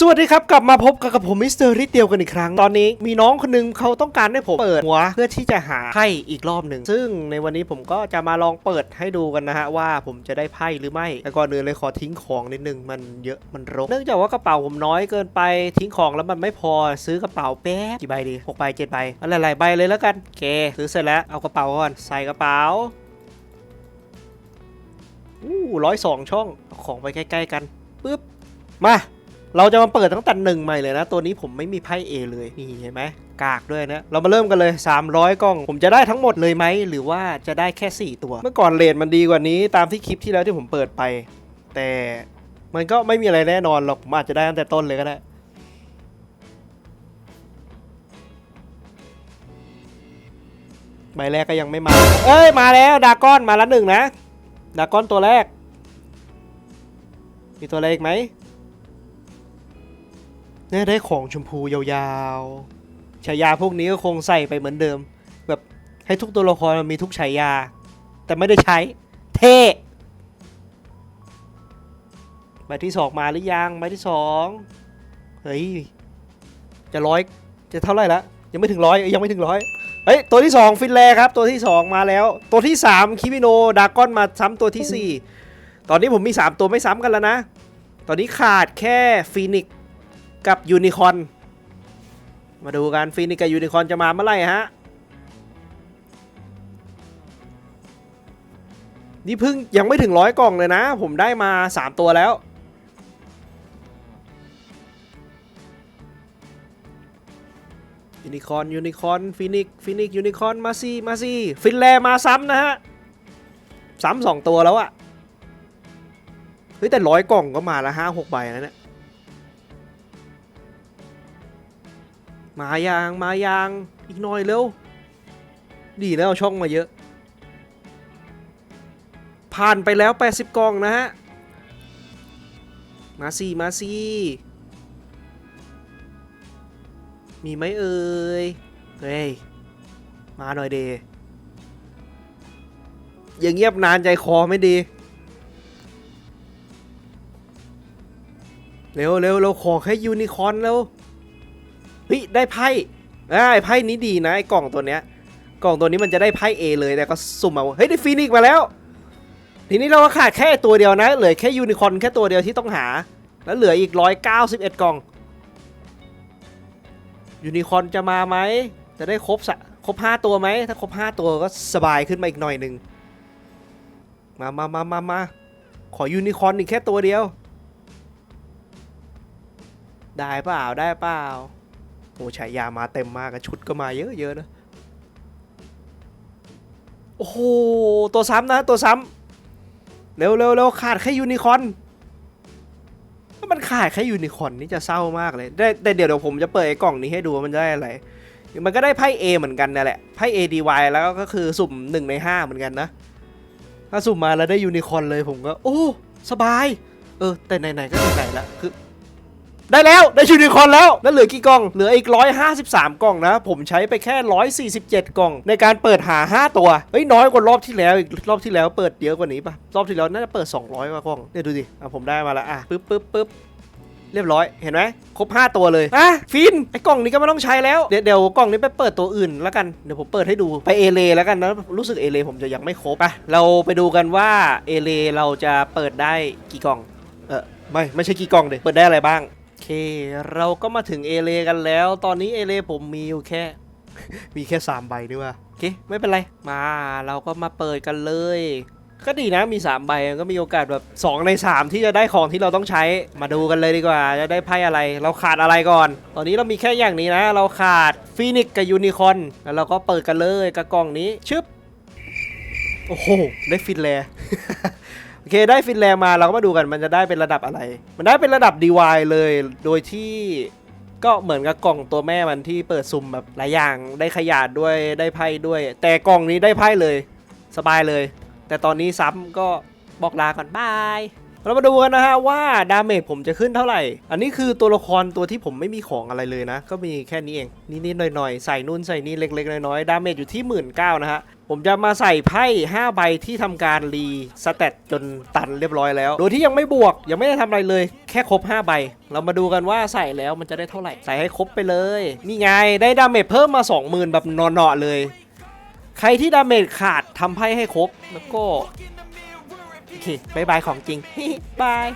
สวัสดีครับ กลับมาพบกับผมมิสเตอร์ริเตียวกันอีกครั้ง ตอนนี้มีน้องคนหนึงเขาต้องการให้ผมเปิดหัวเพื่อที่จะหาไพ่อีกรอบหนึ่ง ซึ่งในวันนี้ผมก็จะมาลองเปิดให้ดูกันนะฮะ ว่าผมจะได้ไพ่หรือไม่ แต่ก่อนอื่นเลยขอทิ้งของนิดนึง มันเยอะมันรก เนื่องจากว่ากระเป๋าผมน้อยเกินไปทิ้งของแล้วมันไม่พอซื้อกระเป๋าแป๊บกี่ใบดีหกใบเจ็ดใบอะไรหลายๆใบเลยแล้วกันโอเคซื้อเสร็จแล้วเอากระเป๋าก่อนใส่กระเป๋าอู้ร้อยสองช่องเอาของไปใกล้ ๆ กันปึ๊บมา เราจะมาเปิดตั้งแต่หนึ่งใหม่เลยนะ ตัวนี้ผมไม่มีไพ่ A เลยนี่เห็นไหมกากด้วยนะ เรามาเริ่มกันเลย 300 กล้อง ผมจะได้ทั้งหมดเลยไหม หรือว่าจะได้แค่ 4 ตัว เมื่อก่อนเลทมันดีกว่านี้ตามที่คลิปที่แล้วที่ผมเปิดไป แต่มันก็ไม่มีอะไรแน่นอนหรอกผมอาจจะได้ตั้งแต่ต้นเลยก็ได้ใบแรกก็ยังไม่มา เอ้ยมาแล้วดากอนมาแล้วหนึ่งนะดากอนตัวแรก มีตัวอะไรอีกไหม เนี่ยได้ของชมพูยาวๆ ฉายาพวกนี้ก็คงใส่ไปเหมือนเดิม แบบให้ทุกตัวละครมันมีทุกฉายา แต่ไม่ได้ใช้ เท่ใบที่สองมาหรือยังใบที่สองเฮ้ย จะร้อยจะเท่าไหร่ละยังไม่ถึงร้อยยังไม่ถึงร้อยเฮ้ย ตัวที่สองฟินแลครับ ตัวที่สองมาแล้ว ตัวที่สามคิมิโนดากอนมาซ้ำตัวที่สี่ตอนนี้ผมมีสามตัวไม่ซ้ำกันแล้วนะ ตอนนี้ขาดแค่ฟีนิก กับยูนิคอนมาดูกันฟีนิกกับยูนิคอนจะมาเมื่อไหร่ฮะ นี่เพิ่งยังไม่ถึงร้อยกล่องเลยนะ ผมได้มา 3 ตัวแล้ว ยูนิคอนยูนิคอนฟีนิกฟีนิกยูนิคอนมาซีมาซีฟินแลมาซ้ำนะฮะ ซ้ำสองตัวแล้วอะเฮ้ยแต่ร้อยกล่องก็มาละห้าหกใบแล้วเนี่ย มายางมายางอีกหน่อยเร็ว ดีแล้วช่องมาเยอะ ผ่านไปแล้ว 80 กล่องนะฮะ มาสิมาสิมีไหมเอ่ย เฮ้ย มาหน่อยเดอย่างเงียบนานใจคอไม่ดี เร็วเร็วเราขอแค่ยูนิคอนแล้ว เฮ้ยได้ไพ่ได้ไพ่นี้ดีนะไอ้กล่องตัวเนี้ยกล่องตัวนี้มันจะได้ไพ่ A เลยแต่ก็สุ่มมาเฮ้ยได้ฟีนิกซ์มาแล้ว ทีนี้เราก็ขาดแค่ตัวเดียวนะเหลือแค่ยูนิคอร์นแค่ตัวเดียวที่ต้องหา แล้วเหลืออีก191กล่องยูนิคอร์นจะมาไหมจะได้ครบสะครบ5ตัวไหมถ้าครบ5ตัวก็สบายขึ้นมาอีกหน่อยหนึ่งมามามามามาขอยูนิคอร์นอีกแค่ตัวเดียว ได้เปล่าได้เปล่า โอ้ฉายามาเต็มมากชุดก็มาเยอะๆนะ โอ้โห ตัวซ้ำนะ ตัวซ้ำเร็วเร็วเร็วขาดแค่ยูนิคอนถ้ามันขาดแค่ยูนิคอนนี่จะเศร้ามากเลยได้แต่เดี๋ยวเดี๋ยวผมจะเปิดไอ้กล่องนี้ให้ดูว่ามันได้อะไร มันก็ได้ไพ่ A เหมือนกันนั่นแหละไพ่ A D Y แล้วก็คือสุ่ม1ใน5 เหมือนกันนะ ถ้าสุ่มมาแล้วได้ยูนิคอนเลยผมก็ โอ้ สบาย เออ แต่ไหนๆก็ไหนๆละคือ ได้แล้วได้ยูนิคอร์นแล้วแล้วเหลือกี่กล่องเหลืออีก 153 กล่องนะ ผมใช้ไปแค่ 147 กล่อง ในการเปิดหา 5 ตัวเฮ้ยน้อยกว่ารอบที่แล้วอีกรอบที่แล้วเปิดเยอะกว่านี้ปะรอบที่แล้วน่าจะเปิด 200กว่ากล่องเนี่ยดูดิอะผมได้มาล้วอะปึ๊บปึ๊บปึ๊บเรียบร้อย เห็นไหมครบ 5 ตัวเลยอะฟิน ไอ้กล่องนี้ก็ไม่ต้องใช้แล้ว เดี๋ยวเดี๋ยวกล่องนี้ไปเปิดตัวอื่นแล้วกัน เดี๋ยวผมเปิดให้ดูไปเอเลแล้วกันนะ รู้สึกเอเลผมจะยังไม่ครบอะเราไปดูกันว่าเอเลเราจะเปิดได้กี่กล่อง เออไม่ ไม่ใช่กี่กล่องเดยเปิดได้อะไรบ้าง เค เราก็มาถึงเอเลกันแล้ว ตอนนี้เอเลผมมีอยู่แค่ มีแค่3ใบนี่ว่าโอเคไม่เป็นไร มาเราก็มาเปิดกันเลย ก็ดีนะมี3ใบก็มีโอกาสแบบ 2 ใน 3 ที่จะได้ของที่เราต้องใช้มาดูกันเลยดีกว่า จะได้ไพ่อะไร เราขาดอะไรก่อน ตอนนี้เรามีแค่อย่างนี้นะ เราขาดฟีนิกกับยูนิคอนแล้วเราก็เปิดกันเลยกับกล่องนี้ชึบโอ้โหได้ฟินแล โอเคได้ฟินแลนด์มาเราก็มาดูกันมันจะได้เป็นระดับอะไร มันได้เป็นระดับ DY เลย โดยที่ก็เหมือนกับกล่องตัวแม่มันที่เปิดซุ่มแบบหลายอย่างได้ขยาดด้วยได้ไพ่ด้วย แต่กล่องนี้ได้ไพ่เลย สบายเลย แต่ตอนนี้ซ้ำก็บอกลาก่อนบาย เรามาดูกันนะฮะว่าดาเมจผมจะขึ้นเท่าไหร่ อันนี้คือตัวละครตัวที่ผมไม่มีของอะไรเลยนะ ก็มีแค่นี้เองนิดๆหน่อยๆ ใส่นู่นใส่นี่เล็กๆน้อยๆดาเมจอยู่ที่1 9ื่นนะฮะผมจะมาใส่ไพ่5ใบที่ทำการรีสเตตจนตันเรียบร้อยแล้ว โดยที่ยังไม่บวกยังไม่ได้ทำอะไรเลย แค่ครบ 5 ใบ เรามาดูกันว่าใส่แล้วมันจะได้เท่าไหร่ ใส่ให้ครบไปเลย นี่ไงได้ดาเมจเพิ่มมา 20,000 แบบนอนๆเลย ใครที่ดาเมจขาดทำไพ่ให้ครบ แล้วก็ คบายบายของจริงบาย